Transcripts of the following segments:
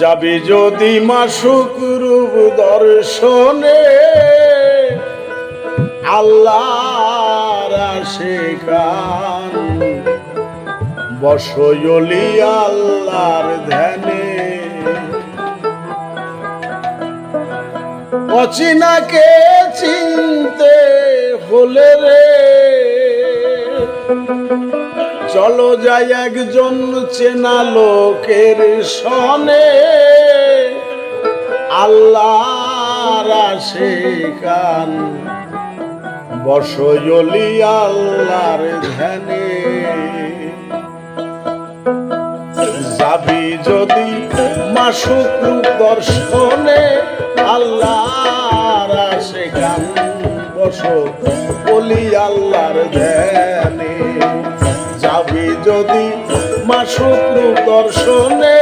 যাবি যদি মাসুক রূপ দর্শনে। আল্লাহর আশিকান বসয়লি আল্লাহর ধ্যানে। অচিনাকে চিনতে হলে রে। চলো যাই একজন চেনা লোকের সনে। আল্লাহর আশিকান বসয়লি আল্লাহর ধ্যানে। যাবি যদি মাসুক দর্শনে আল্লাহর আশিকান বস বলি আল্লাহর ধ্যানে। যাবি যদি মাসুক দর্শনে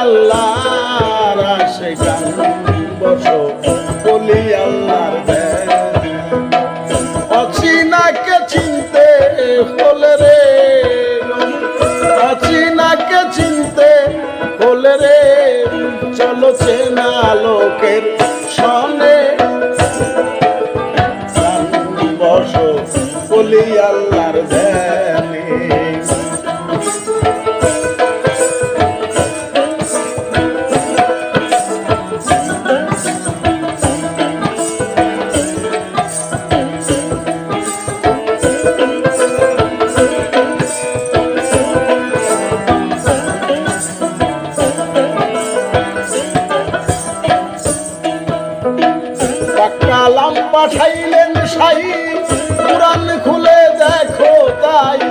আল্লাহর আশিকান বস, বলি আল্লাহর অচিনাকে চিনতে হলে রে অচিনাকে চিনতে হলে রে চলো চেনা লোকের সনে। বস, বলি আল্লাহর পাঠাইলেন সাই, কোরআন খুলে দেখো তাই।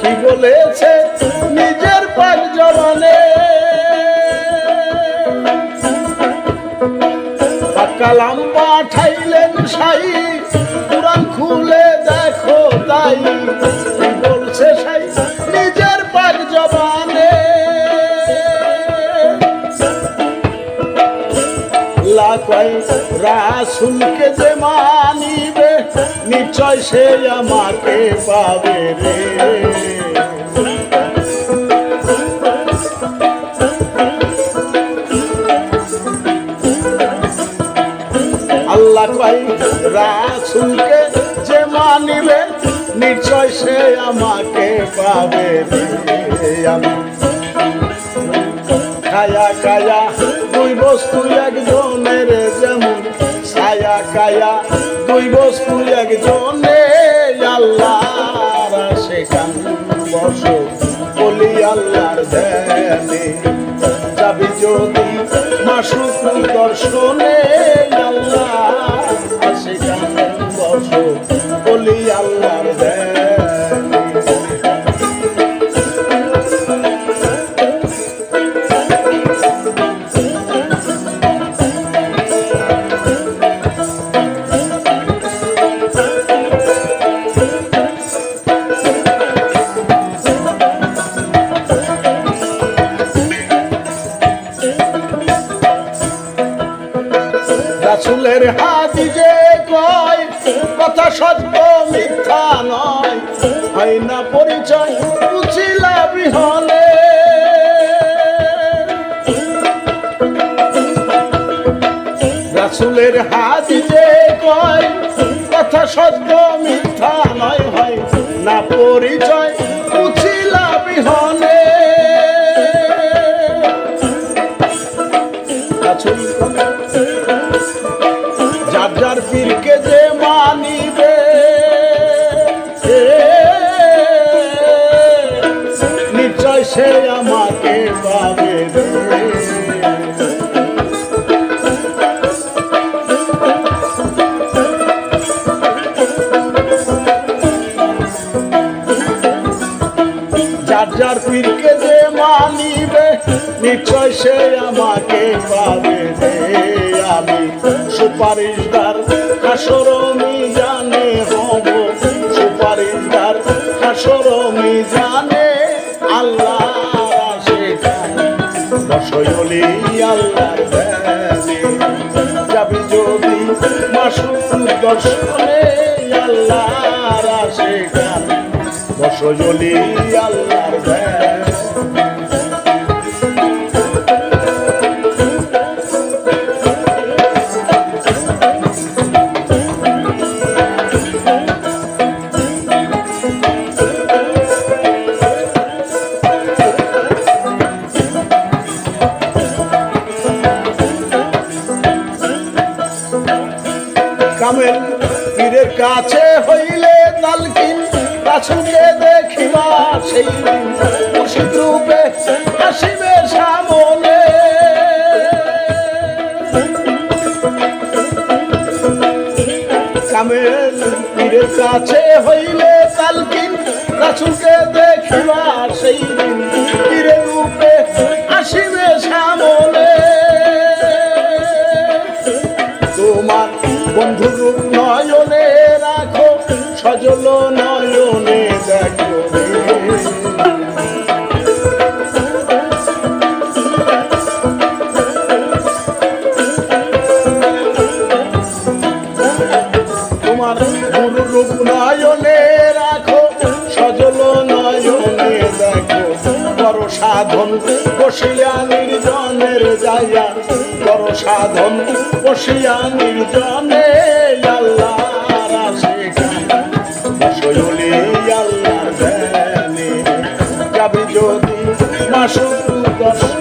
কি বলেছে নিজের পাক জমানে কালাম পাঠাইলেন সাই, কোরআন খুলে দেখো তাই। লাকাই রাসুলকে যে মানিবে, নিশ্চয় সে আমাকে পাবে রে। আল্লাহ কই রাসুলকে যে মানিবে, নিশ্চয় সে আমাকে পাবে রে। খায়া খায়া দুই বস্তু একজনের যেমন খায়া দুই বস্তু একজনে আল্লাহ সেখান বস, বলি আল্লাহর ধ্যানে। যাবি যদি মাসুক দর্শনে আল্লাহ সেখান বস, বলি আল্লাহর রাসুলের যে কয়, কথা সত্য, মিথ্যা নয় হয় না পরিচয়, উচিলা বিহনে। যার যার পীরকে যে মানিবে যার পীরকে যে মানিবে, নিশ্চয় সে আমাকে পাবে রে আমি। সুপারিশদার হাসরমি জানে হব, সুপারিশদার হাসরমি জানে আল্লাহ বসয়লি আল্লাহ যাবি যদি মাসুক দর্শনে, আল্লাহর সেখানে বসজলি কামেল পীরের কাছে হইলে তালকিন রাসুলকে দেখিবা সেই দিন মুর্শিদ রূপে আসিবে সামনে কামেল পীরের কাছে হইলে তালকিন রাসুলকে দেখিবা সেই পীরের রূপে আসিবে সামনে তোমার বন্ধু সজল নয়নে তোমার গুরু রূপ নয়নে রাখো, সজল নয়নে দেখো। বড় সাধন বসিয়া নির্জনের যাইয়া বড় সাধন বসিয়া নির্জনে মাসুক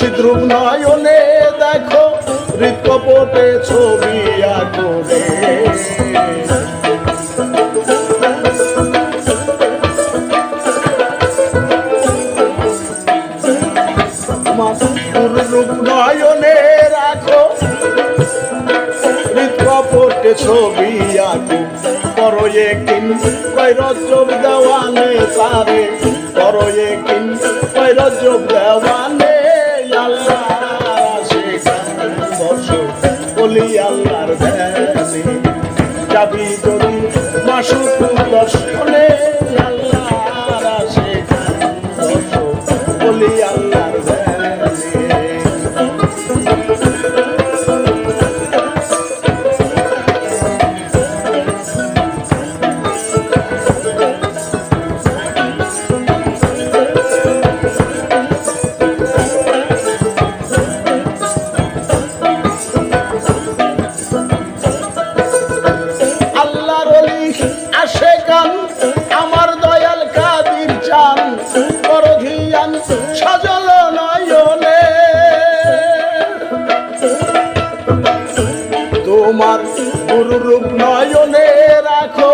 মুর্শিদ রূপ নয়নে দেখো হৃদকপটে ছবি তোমার রূপ নয়নে রাখো হৃদকপটে ছবি আঁকো। করয়ে কিন কৈরজব দেওয়ানে তারে। করয়ে কিন মাসুক দর্শনে তোমার গুরু রূপ নয়নে রাখো।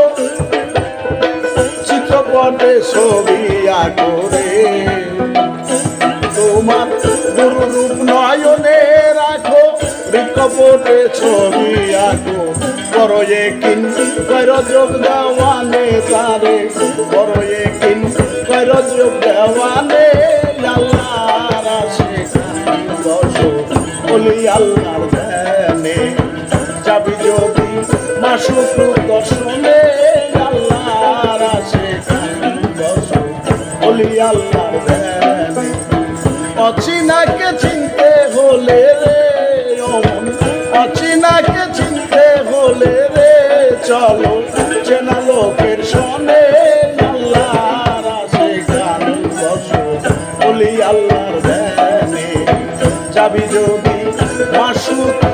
চিত্রপটে ছবি আঁকরে। তোমার গুরু রূপ নয়নে রাখো। রিকপটে ছবি আঁকো। করয়ে কিন কর যোগ দেওয়ানে তারে। করয়ে কিন কর যোগ দেওয়ানে আল্লাহর আসে দশ বলি মাসুক দর্শনে আল্লাহর আসে বলি আল্লাহর অচিনাকে চিনতে হলে রে অচিনাকে চিনতে হলে রে চলো চেনা লোকের শোনে আল্লাহর আসে গান বসো বলি আল্লাহর ধ্যানে যাবি যদি মাসুক